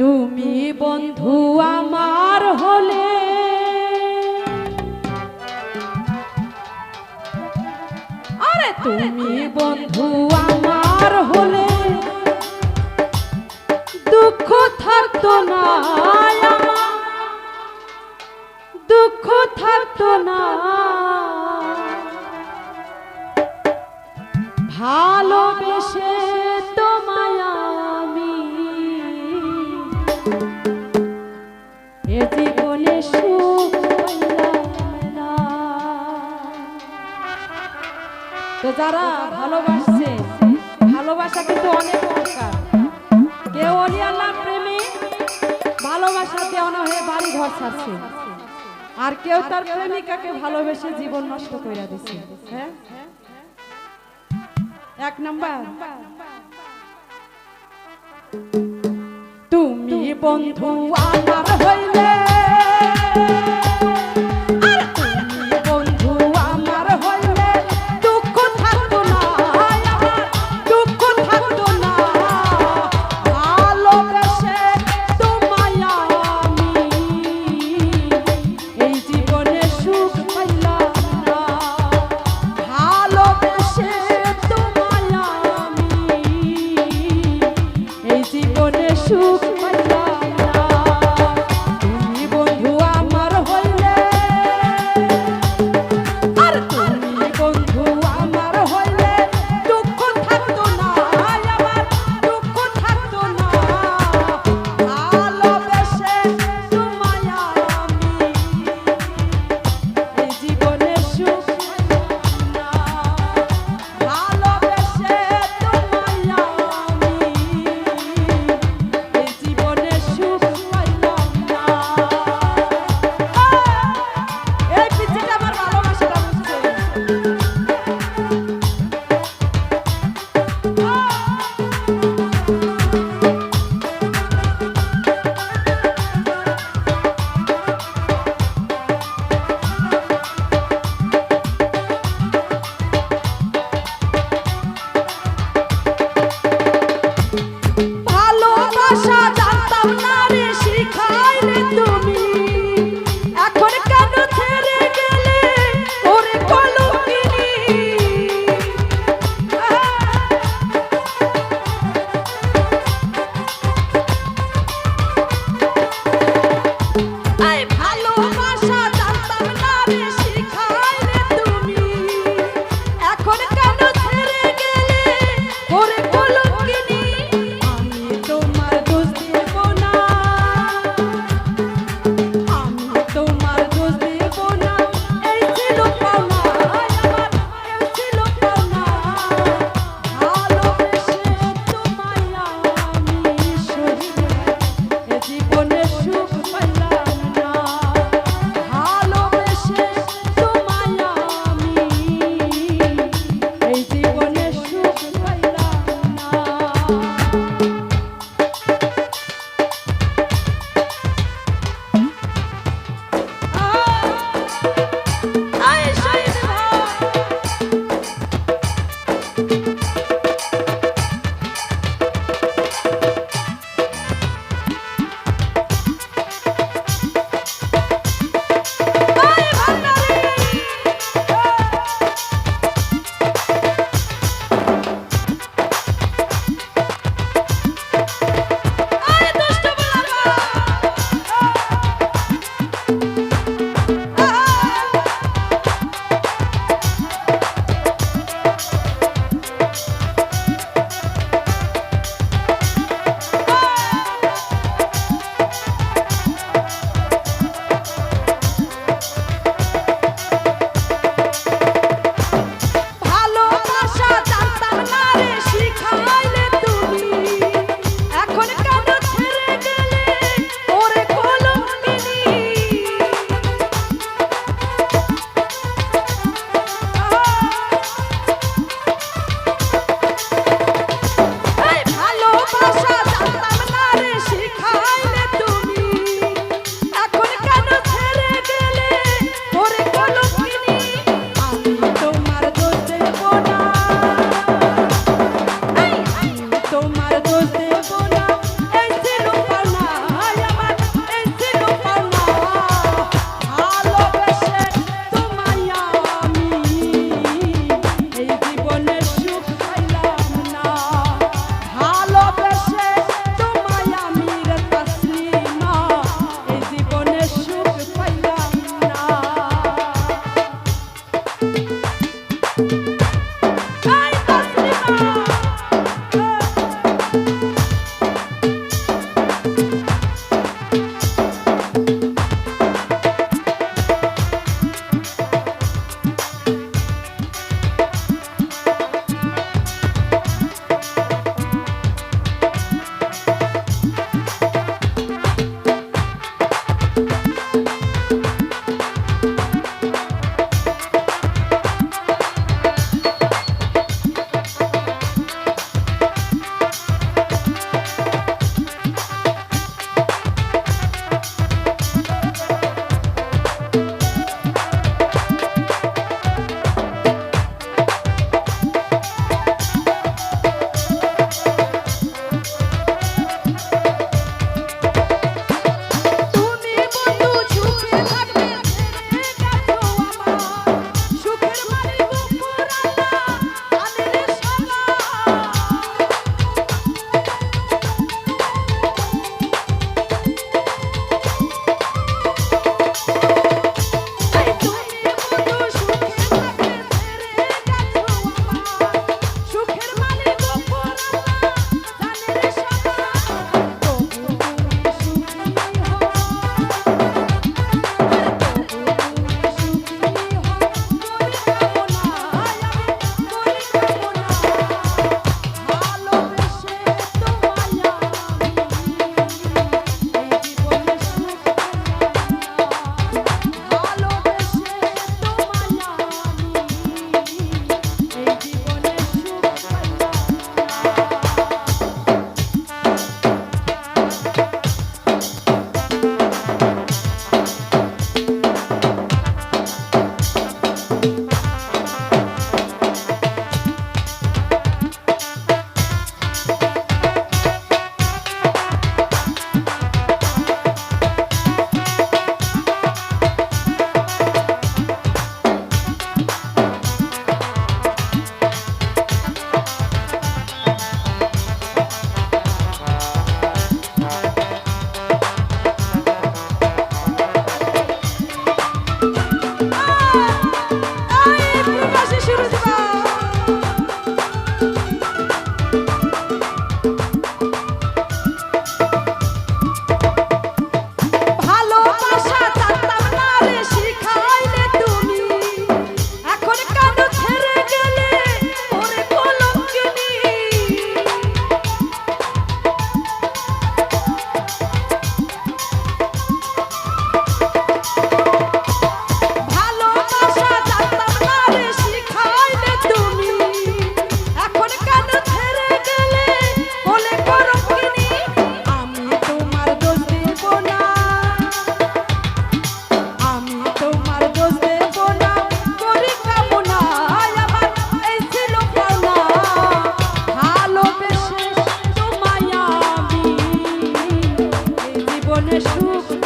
তুমি বন্ধু আমার হলে। আরে তুমি বন্ধু আমার হলে। দুঃখ থাকতো না। যারা ভালোবাসছে, ভালোবাসা কিন্তু অনেক প্রকার কেউ অলি আল্লাহ প্রেমী, ভালোবাসা দেওয়ানো হয়ে বাড়ি ঘর ছাড়ছে। আর কেউ তার প্রেমিকাকে ভালোবেসে জীবন নষ্ট করে দিচ্ছে হ্যাঁ? এক নাম্বার। তুমি বন্ধু আমার হইলে took জীবনে সুখ